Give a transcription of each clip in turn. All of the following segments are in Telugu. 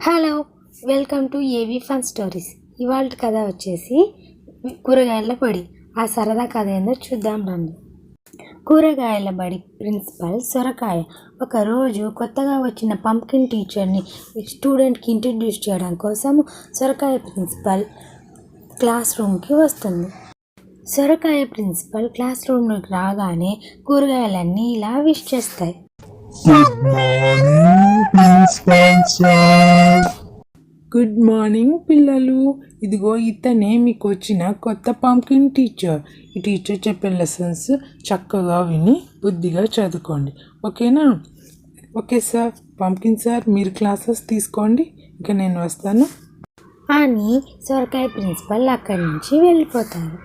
Hello welcome to AV fun stories ఇవాళ కథ వచ్చేసి కూరగాయల బడి ఆ సరదా కథ ఏందో చూద్దాం రండి. కూరగాయల బడి ప్రిన్సిపల్ సొరకాయ. ఒకరోజు కొత్తగా వచ్చిన పంకిన్ టీచర్ని స్టూడెంట్కి ఇంట్రడ్యూస్ చేయడం కోసం సొరకాయ ప్రిన్సిపల్ క్లాస్ రూమ్కి వస్తుంది. సొరకాయ ప్రిన్సిపల్ క్లాస్ రూమ్లోకి రాగానే కూరగాయలన్నీ ఇలా విష్ చేస్తాయి. Good morning, Principal Sir. Good morning పిల్లలు. ఇదిగో ఇతనే మీకు వచ్చిన కొత్త పంకిన్ టీచర్ ఈ టీచర్ చెప్పే లెసన్స్ చక్కగా విని బుద్ధిగా చదువుకోండి. ఓకేనా? ఓకే సార్ పంకిన్ సార్ మీరు క్లాసెస్ తీసుకోండి. ఇక నేను వస్తాను. అని సొరకాయ ప్రిన్సిపల్ అక్కడి నుంచి వెళ్ళిపోతారు.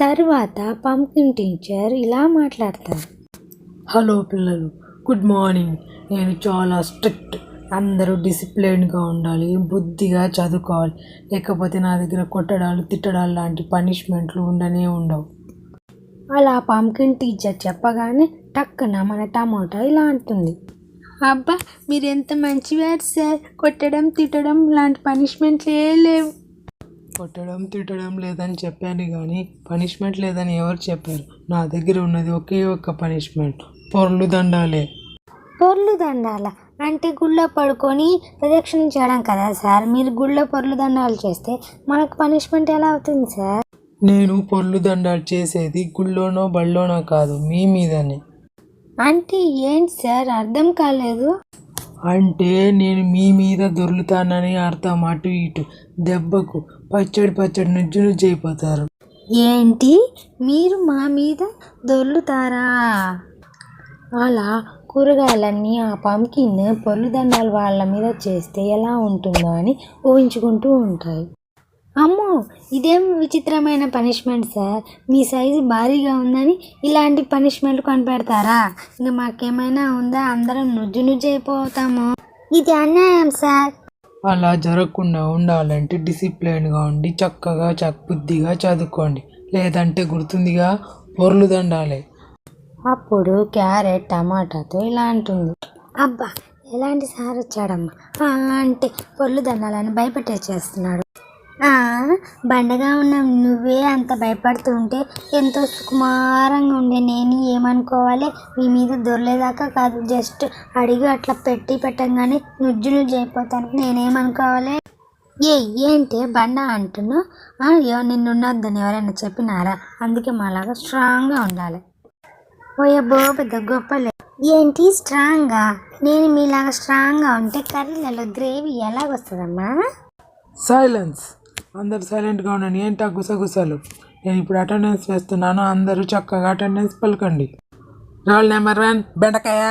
తర్వాత పంకిన్ టీచర్ ఇలా మాట్లాడతారు. హలో పిల్లలు. గుడ్ మార్నింగ్ నేను చాలా స్ట్రిక్ట్ అందరూ డిసిప్లైన్గా ఉండాలి బుద్ధిగా చదువుకోవాలి. లేకపోతే నా దగ్గర కొట్టడాలు తిట్టడాలు లాంటి పనిష్మెంట్లు ఉండనే ఉండవు. అలా పంకిన్ టీచర్ చెప్పగానే టక్కున మన టమాటా ఇలా అంటుంది. అబ్బా మీరు ఎంత మంచివారు సార్? కొట్టడం తిట్టడం లాంటి పనిష్మెంట్లు ఏ లేవు. కొట్టడం తిట్టడం లేదని చెప్పాను కానీ పనిష్మెంట్ లేదని ఎవరు చెప్పారు? నా దగ్గర ఉన్నది ఒకే ఒక్క పనిష్మెంట్ పొర్లు దండాలే. పొర్లు దండాల? అంటే గుళ్ళో పడుకొని ప్రదక్షిణం చేయడం కదా సార్? మీరు గుళ్ళో పొర్లు దండాలు చేస్తే మనకు పనిష్మెంట్ ఎలా అవుతుంది సార్? నేను పొర్లు దండాలు చేసేది గుళ్ళోనో బళ్ళోనో కాదు మీ మీదనే. అంటే ఏంటి సార్? అర్థం కాలేదు. అంటే నేను మీ మీద దొర్లుతానని అర్థం అటు ఇటు దెబ్బకు పచ్చడి పచ్చడి నుజ్జు నుజ్జు అయిపోతారు. ఏంటి? మీరు మా మీద దొర్లుతారా? అలా కూరగాయలన్నీ ఆ పంకిన్ పొల్లుదండాలు వాళ్ళ మీద చేస్తే ఎలా ఉంటుందో అని ఊహించుకుంటూ ఉంటాయి. అమ్మో! ఇదేం విచిత్రమైన పనిష్మెంట్ సార్? మీ సైజు భారీగా ఉందని ఇలాంటి పనిష్మెంట్ కనిపెడతారా? ఇంకా మాకేమైనా ఉందా? అందరం నుజ్జు నుజ్జు అయిపోతాము. ఇది అన్యాయం సార్. అలా జరగకుండా ఉండాలంటే డిసిప్లైన్గా ఉండి చక్కగా చక్ బుద్ధిగా చదువుకోండి. లేదంటే గుర్తుందిగా పొర్లు దండాలే అప్పుడు క్యారెట్ టమాటాతో ఇలా అంటుంది. అబ్బా ఎలాంటి సార్ వచ్చాడమ్మా? అంటే పొల్లు దండాలని భయపెట్టేసేస్తున్నాడు ఆ, బండగా ఉన్న నువ్వే అంత భయపడుతూ ఉంటే ఎంతో సుకుమారంగా ఉండే నేను ఏమనుకోవాలి? మీ మీద దొరలేదాకా కాదు జస్ట్ అడిగి అట్లా పెట్టి పెట్టంగానే నుజ్జు నుజ్జు అయిపోతాను. నేనేమనుకోవాలి? ఏ ఏంటి బండ అంటున్నా నిన్ను ఎవరైనా చెప్పినారా? అందుకే మాలాగా స్ట్రాంగ్గా ఉండాలి. ఓయబ్బో పెద్ద గొప్పలే ఏంటి? స్ట్రాంగ్గా నేను మీలాగా స్ట్రాంగ్గా ఉంటే కర్రీలలో గ్రేవీ ఎలాగొస్తుందమ్మా సైలెన్స్. అందరు సైలెంట్గా ఉండండి. ఏంటా గుసగుసలు? నేను ఇప్పుడు అటెండెన్స్ వేస్తున్నాను. అందరూ చక్కగా అటెండెన్స్ పలకండి. రోల్ నెంబర్ వన్ బెండకాయ.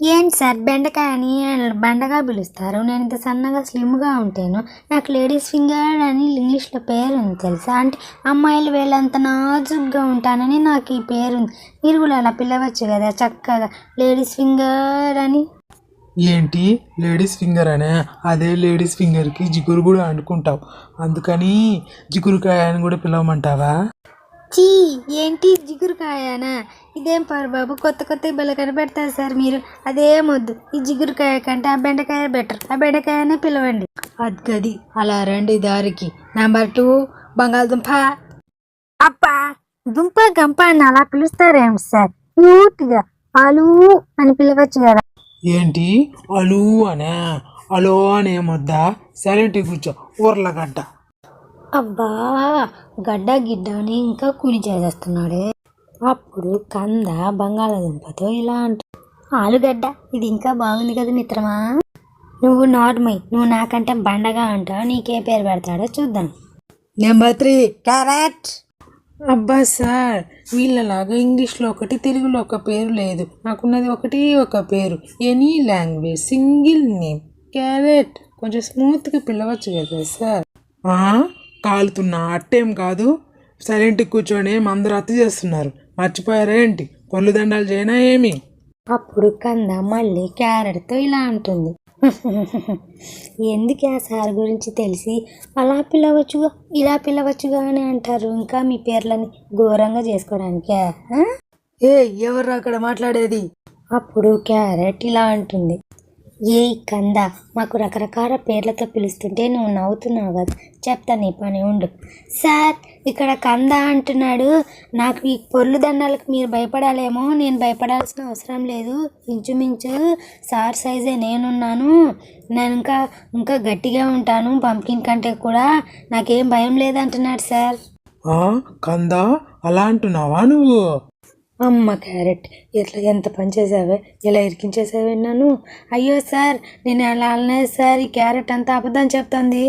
ఏంటి సార్? బెండకాయ అని బండగా పిలుస్తారు. నేను ఇంత సన్నగా స్లిమ్గా ఉంటాను నాకు లేడీస్ ఫింగర్ అని ఇంగ్లీష్లో పేరు ఉంది తెలుసా? అంటే అమ్మాయిలు వేళ్ళంత నాజుగ్గా ఉంటానని నాకు ఈ పేరు ఉంది మీరు కూడా అలా పిలవచ్చు కదా చక్కగా లేడీస్ ఫింగర్ అని? ఏంటి? లేడీస్ ఫింగర్ అనే? అదే లేడీస్ ఫింగర్కి జిగురు కూడా అంటుకుంటావు. అందుకని జిగురుకాయ అని కూడా పిలవమంటావా? చీ ఏంటి జిగురుకాయనా? ఇదేం పారు బాబు కొత్త కొత్త బల కనిపెడతారు సార్ మీరు. అదే మొద్దు. ఈ జిగురుకాయ కంటే ఆ బెండకాయ బెటర్ ఆ బెండకాయనే పిలవండి. అది గది అలా రండి దారికి. నెంబర్ టూ బంగాళదుంప. అప్పా దుంప గంప అని అలా పిలుస్తారేం సార్. క్యూట్గా. ఆలు అని పిలవచ్చు కదా. ఏంటి? అలు అనే? అలో అనే ముద్ద? సైలెంట్ కూర్చో. ఊర్లగడ్డ. అబ్బా గడ్డ గిడ్డ అని ఇంకా కూలి చేసేస్తున్నాడే. అప్పుడు కంద బంగాళాదుంపతో ఇలా అంట ఆలుగడ్డ ఇది ఇంకా బాగుంది కదా మిత్రమా? నువ్వు నార్మల్ నువ్వు నాకంటే బండగా అంటావు? నీకే పేరు పెడతాడో చూద్దాం. నెంబర్ త్రీ క్యారెట్ అబ్బా సార్ వీళ్ళలాగా ఇంగ్లీష్లో ఒకటి తెలుగులో ఒక పేరు లేదు. నాకున్నది ఒకటి ఒక పేరు. Any language single name carrot కొంచెం స్మూత్గా పిలవచ్చు కదా సార్. ఆ, కాలుతున్నా అట్టేం కాదు. సైలెంట్ కూర్చొని అందరూ అత్తి చేస్తున్నారు. మర్చిపోయారా ఏంటి? పొల్లు దండాలు చేయనా ఏమి? అప్పుడు కంద మళ్ళీ క్యారెట్తో ఇలా అంటుంది. ఎందుకు ఆ సార్ గురించి తెలిసి అలా పిలవచ్చుగా ఇలా పిలవచ్చుగా అని అంటారు? ఇంకా మీ పేర్లని ఘోరంగా చేసుకోవడానికే? ఏ ఎవరు అక్కడ మాట్లాడేది? అప్పుడు క్యారెట్ ఇలా అంటుంది. ఏ కంద మాకు రకరకాల పేర్లతో పిలుస్తుంటే నువ్వు నవ్వుతున్నావు కదా. చెప్తా నీ పని ఉండు. సార్ ఇక్కడ కంద అంటున్నాడు. నాకు ఈ పొర్లు దండాలకు మీరు భయపడాలేమో నేను భయపడాల్సిన అవసరం లేదు. ఇంచుమించు సార్ సైజే నేనున్నాను. నేను ఇంకా ఇంకా గట్టిగా ఉంటాను పంకిన్ కంటే కూడా. నాకేం భయం లేదంటున్నాడు సార్. ఆ, కందా అలా అంటున్నావా నువ్వు? అమ్మ క్యారెట్ ఎట్లా ఎంత పని చేసావే? ఎలా ఇరికించేసావే నన్ను? అయ్యో సార్ నేను అలా అనలేదు సార్ ఈ క్యారెట్ అంతా అబద్ధం చెప్తుంది.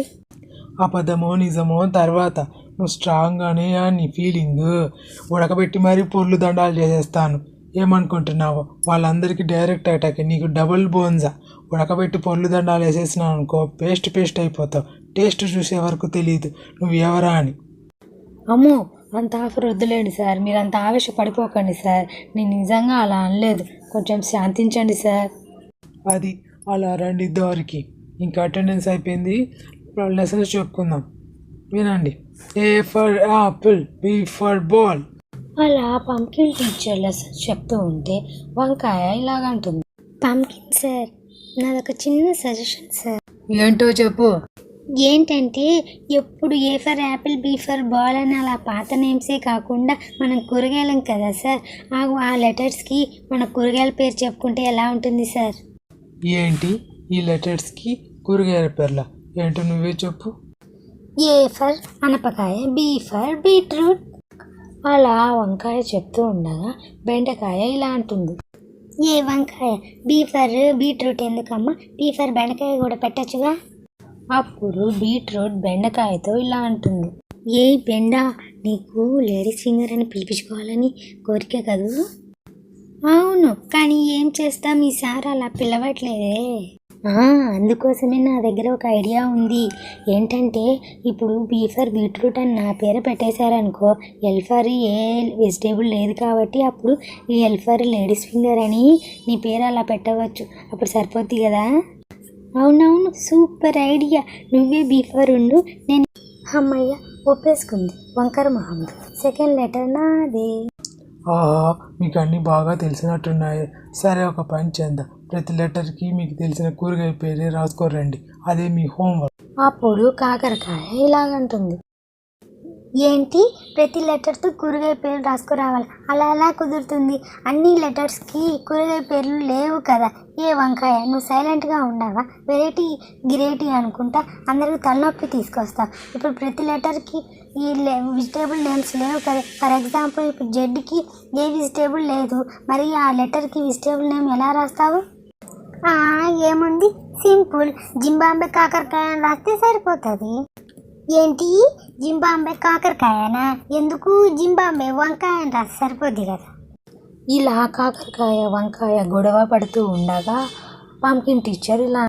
అబద్ధమో నిజమో తర్వాత నువ్వు స్ట్రాంగ్గానే నీ ఫీలింగ్ ఉడకబెట్టి మరీ పొర్లు దండాలు చేసేస్తాను. ఏమనుకుంటున్నావు? వాళ్ళందరికీ డైరెక్ట్ అటాక్ నీకు డబుల్ బోన్జా ఉడకబెట్టి పొర్లు దండాలు వేసేసినావు అనుకో పేస్ట్ పేస్ట్ అయిపోతావు. టేస్ట్ చూసే వరకు తెలియదు నువ్వు ఎవరా అని? అమ్మో అంత ఆఫర్ వద్దులేండి సార్. మీరు అంత ఆవేశపడిపోకండి సార్. నేను నిజంగా అలా అనలేదు. కొంచెం శాంతించండి సార్. అది అలా రండి దారికి. ఇంకా అటెండెన్స్ అయిపోయింది. ఇప్పుడు లెసన్స్ చెప్పుకుందాం. వినండి. A for apple B for ball అలా పంకిన్ టీచర్ లెసన్స్ చెప్తూ ఉంటే వంకాయ ఇలాగంటుంది. పంకిన్ సార్ నాదొక చిన్న సజెషన్ సార్. ఏంటో చెప్పు. ఏంటంటే ఎప్పుడు A for apple B for ball అని అలా పాత నేమ్సే కాకుండా మనం కూరగాయలం కదా సార్? ఆ లెటర్స్కి మన కూరగాయల పేరు చెప్పుకుంటే ఎలా ఉంటుంది సార్? ఏంటి? ఈ లెటర్స్కి కూరగాయల పేర్ల? ఏంటో నువ్వే చెప్పు. ఏ ఫర్ అనపకాయ బీ ఫర్ బీట్రూట్. అలా వంకాయ చెప్తూ ఉండగా బెండకాయ ఇలా అంటుంది. ఏ వంకాయ? బీ ఫర్ బీట్రూట్ ఎందుకమ్మా? బీ ఫర్ బెండకాయ కూడా పెట్టచ్చుగా? అప్పుడు బీట్రూట్ బెండకాయతో ఇలా అంటుంది. ఏ బెండ నీకు లేడీస్ ఫింగర్ అని పిలిపించుకోవాలని కోరిక కదూ? అవును కానీ ఏం చేస్తాం? ఈసారి అలా పిలవట్లేదే. అందుకోసమే నా దగ్గర ఒక ఐడియా ఉంది. ఏంటంటే ఇప్పుడు బీఫర్ బీట్రూట్ అని నా పేరు పెట్టేశారనుకో ఎల్ఫర్ ఏ వెజిటేబుల్ లేదు కాబట్టి అప్పుడు ఈ ఎల్ఫర్ లేడీస్ ఫింగర్ అని నీ పేరు అలా పెట్టవచ్చు. అప్పుడు సరిపోద్ది కదా? అవునవును సూపర్ ఐడియా. నువ్వే బీఫర్ ఉండు నేను అమ్మయ్య ఒప్పేసుకుంది. వంకర మహమ్మద్. సెకండ్ లెటర్ నాదే. ఆహా మీకు అన్నీ బాగా తెలిసినట్టున్నాయి. సరే ఒక పని చేద్దాం. ప్రతి లెటర్కి మీకు తెలిసిన కూరగాయ పేరే రాసుకోరండి అదే మీ హోంవర్క్. అప్పుడు కాకరకాయ ఇలాగంటుంది. ఏంటి? ప్రతి లెటర్తో కూరగాయ పేరు రాసుకురావాలి. అలా ఎలా కుదురుతుంది? అన్ని లెటర్స్కి కూరగాయ పేర్లు లేవు కదా. ఏ వంకాయ? నువ్వు సైలెంట్గా ఉండవా వెరైటీ గిరేటీ అనుకుంటా అందరికి తలనొప్పి తీసుకొస్తావు ఇప్పుడు ప్రతి లెటర్కి ఈ వెజిటేబుల్ నేమ్స్ లేవు కదా. ఫర్ ఎగ్జాంపుల్ ఇప్పుడు జెడ్కి ఏ వెజిటేబుల్ లేదు. మరి ఆ లెటర్కి వెజిటేబుల్ నేమ్ ఎలా రాస్తావు? ఏముంది? సింపుల్ జింబాంబే కాకరకాయ రాస్తే సరిపోతుంది. ఏంటి? జింబాంబే కాకరకాయనా? ఎందుకు? జింబాంబే వంకాయ అని సరిపోద్ది కదా. ఇలా కాకరకాయ వంకాయ గొడవ పడుతూ ఉండగా పంకిన్ టీచర్ ఇలా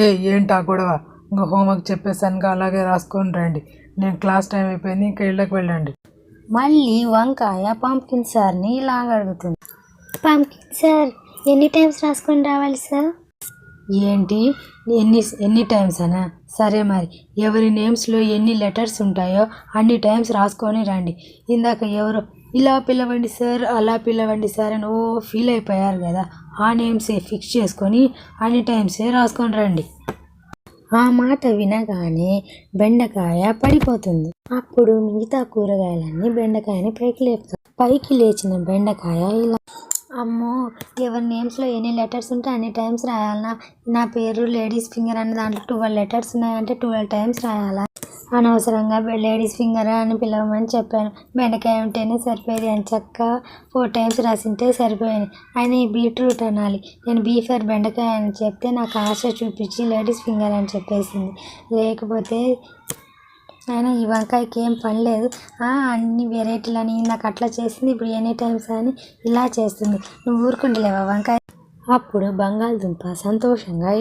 ఏ ఏంటా గొడవ? ఇంకా హోంవర్క్ చెప్పేసానుగా అలాగే రాసుకొని రండి. నేను క్లాస్ టైం అయిపోయింది ఇంకా ఇళ్ళకి వెళ్ళండి. మళ్ళీ వంకాయ పంకిన్ సార్ని ఇలా అడుగుతుంది. పంకిన్ సార్ ఎన్ని టైమ్స్ రాసుకొని రావాలి సార్? ఏంటి? ఎన్ని ఎన్ని టైమ్స్ అనా? సరే మరి ఎవరి నేమ్స్లో ఎన్ని లెటర్స్ ఉంటాయో అన్ని టైమ్స్ రాసుకొని రండి. ఇందాక ఎవరు ఇలా పిలవండి సార్ అలా పిలవండి సార్ అని ఓ ఫీల్ అయిపోయారు కదా. ఆ నేమ్సే ఫిక్స్ చేసుకొని అన్ని టైమ్సే రాసుకొని రండి. ఆ మాట వినగానే బెండకాయ పడిపోతుంది. అప్పుడు మిగతా కూరగాయలన్నీ బెండకాయని పైకి లేపుతారు పైకి లేచిన బెండకాయ ఇలా అమ్మో ఎవరి నేమ్స్లో ఎన్ని లెటర్స్ ఉంటే అన్ని టైమ్స్ రాయాలనా? నా పేరు లేడీస్ ఫింగర్ అనే దాంట్లో ట్వెల్వ్ లెటర్స్ ఉన్నాయంటే ట్వెల్వ్ టైమ్స్ రాయాలా? అనవసరంగా లేడీస్ ఫింగర్ అని పిలవమని చెప్పాను. బెండకాయ ఉంటేనే సరిపోయేది. అని చక్క ఫోర్ టైమ్స్ రాసింటే సరిపోయింది. ఆయన ఈ బీట్రూట్ అనాలి. నేను బీఫర్ బెండకాయ అని చెప్తే నాకు ఆశ చూపించి లేడీస్ ఫింగర్ అని చెప్పేసింది. లేకపోతే ఆయన ఈ వంకాయకి ఏం పని లేదు. అన్ని వెరైటీలు అని నాకు అట్లా చేసింది. ఇప్పుడు ఎనీ టైమ్స్ అని ఇలా చేస్తుంది. నువ్వు ఊరుకుంటలేవా వంకాయ? అప్పుడు బంగాళదుంప సంతోషంగా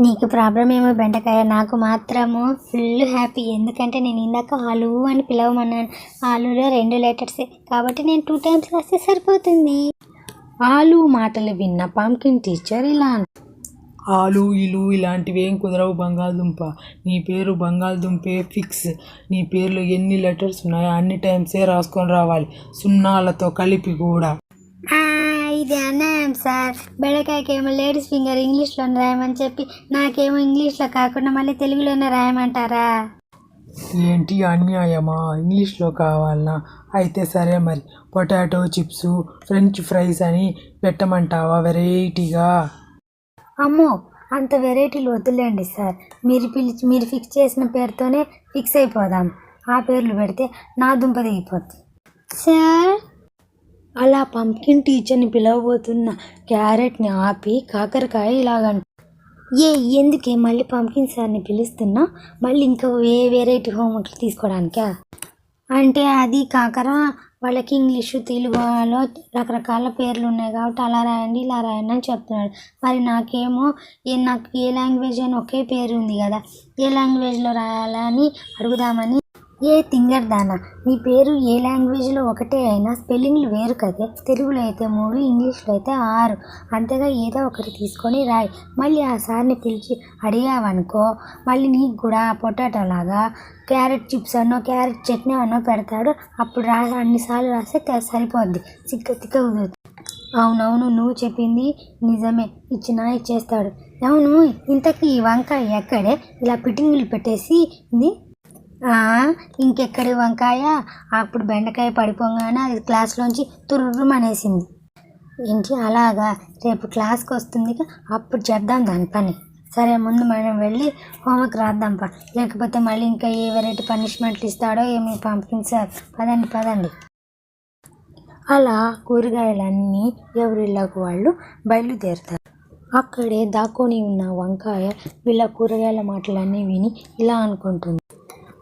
నీకు ప్రాబ్లం ఏమో బెండకాయ. నాకు మాత్రము ఫుల్ హ్యాపీ. ఎందుకంటే నేను ఇందాక ఆలు అని పిలవమన్నాను. ఆలులో రెండు లెటర్సే. కాబట్టి నేను టూ టైమ్స్ రాస్తే సరిపోతుంది. ఆలు మాటలు విన్న పంకిన్ టీచర్ ఇలా. ఆలు ఇలు ఇలాంటివి ఏం కుదరవు బంగాళదుంప. నీ పేరు బంగాళదుంపే ఫిక్స్. నీ పేరులో ఎన్ని లెటర్స్ ఉన్నాయో అన్ని టైమ్సే రాసుకొని రావాలి. సున్నాలతో కలిపి కూడా. ఇది అన్యాయం సార్. బెడకాయకి ఏమో లేడీస్ ఫింగర్ ఇంగ్లీష్లో రాయమని చెప్పి నాకేమో ఇంగ్లీష్లో కాకుండా మళ్ళీ తెలుగులోనే రాయమంటారా? ఏంటి అన్యాయమా? ఇంగ్లీష్లో కావాలనా? అయితే సరే మరి. పొటాటో చిప్స్ ఫ్రెంచ్ ఫ్రైస్ అని పెట్టమంటావా వెరైటీగా? అమ్మో అంత వెరైటీలు వద్దులేండి సార్. మీరు పిలిచి మీరు ఫిక్స్ చేసిన పేరుతోనే ఫిక్స్ అయిపోదాం. ఆ పేర్లు పెడితే నా దుంప దిగిపోద్ది సార్ అలా పంకిన్ టీచర్ని పిలవబోతున్న క్యారెట్ని ఆపి కాకరకాయ ఇలాగంట ఏ ఎందుకే మళ్ళీ పంకిన్ సార్ని పిలుస్తున్నా? మళ్ళీ ఇంకా ఏ వెరైటీ హోంవర్క్లు తీసుకోవడానికా అంటే అది కాకర వాళ్ళకి ఇంగ్లీషు తెలుగులో రకరకాల పేర్లు ఉన్నాయి కాబట్టి అలా రాయండి ఇలా రాయండి అని చెప్తున్నాడు. మరి నాకేమో ఏ నాకు ఏ లాంగ్వేజ్ అని ఒకే పేరు ఉంది కదా. ఏ లాంగ్వేజ్లో రాయాలని అడుగుదామని ఏ తింగర్ దానా నీ పేరు ఏ లాంగ్వేజ్లో ఒకటే అయినా స్పెల్లింగ్లు వేరు కదే. తెలుగులో అయితే మూడు ఇంగ్లీష్లో అయితే ఆరు. అంతగా ఏదో ఒకటి తీసుకొని రాయి. మళ్ళీ ఆ సార్ని పిలిచి అడిగావనుకో మళ్ళీ నీకు కూడా పొటాటో లాగా క్యారెట్ చిప్స్ అన్నో క్యారెట్ చట్నీ అన్నో పెడతాడు. అప్పుడు రా అన్నిసార్లు రాస్తే సరిపోద్ది. చిక్క తిక్క కుదురుతుంది అవునవును నువ్వు చెప్పింది నిజమే. ఇచ్చినా ఇచ్చేస్తాడు అవును ఇంతకీ ఈ వంకాయ ఎక్కడే? ఇలా పిటింగులు పెట్టేసి ఇది ఇంకెక్కడి వంకాయ? అప్పుడు బెండకాయ పడిపోగానే అది క్లాస్లోంచి తుర్రుమనేసింది. ఏంటి అలాగా? రేపు క్లాస్కి వస్తుంది అప్పుడు చేద్దాం దాని పని. సరే ముందు మనం వెళ్ళి హోంవర్క్ రాద్దాం పా. లేకపోతే మళ్ళీ ఇంకా ఏ వెరైటీ పనిష్మెంట్లు ఇస్తాడో ఏమి పంపించారు పదండి పదండి. అలా కూరగాయలన్నీ ఎవరిళ్ళకు వాళ్ళు బయలుదేరుతారు. అక్కడే దాక్కొని ఉన్న వంకాయ వీళ్ళ కూరగాయల మాటలన్నీ విని ఇలా అనుకుంటుంది.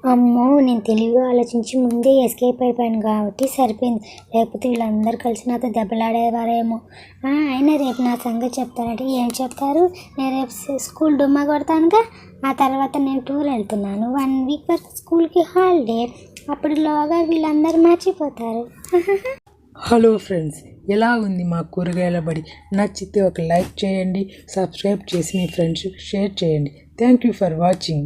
అమ్మో నేను తెలివిగా ఆలోచించి ముందే ఎస్కేప్ అయిపోయాను కాబట్టి సరిపోయింది. లేకపోతే వీళ్ళందరూ కలిసి నాతో దెబ్బలాడేవారేమో. ఆయన రేపు నా సంగతి చెప్తారంటే ఏం చెప్తారు? నేను రేపు స్కూల్ డుమ్మా కొడతానుగా. ఆ తర్వాత నేను టూర్ వెళ్తున్నాను. వన్ వీక్ వరకు స్కూల్కి హాలిడే. అప్పుడులోగా వీళ్ళందరూ మర్చిపోతారు. హలో ఫ్రెండ్స్ ఎలా ఉంది మా కూరగాయల బడి? నచ్చితే ఒక లైక్ చేయండి సబ్స్క్రైబ్ చేసి మీ ఫ్రెండ్స్ షేర్ చేయండి. Thank you for watching.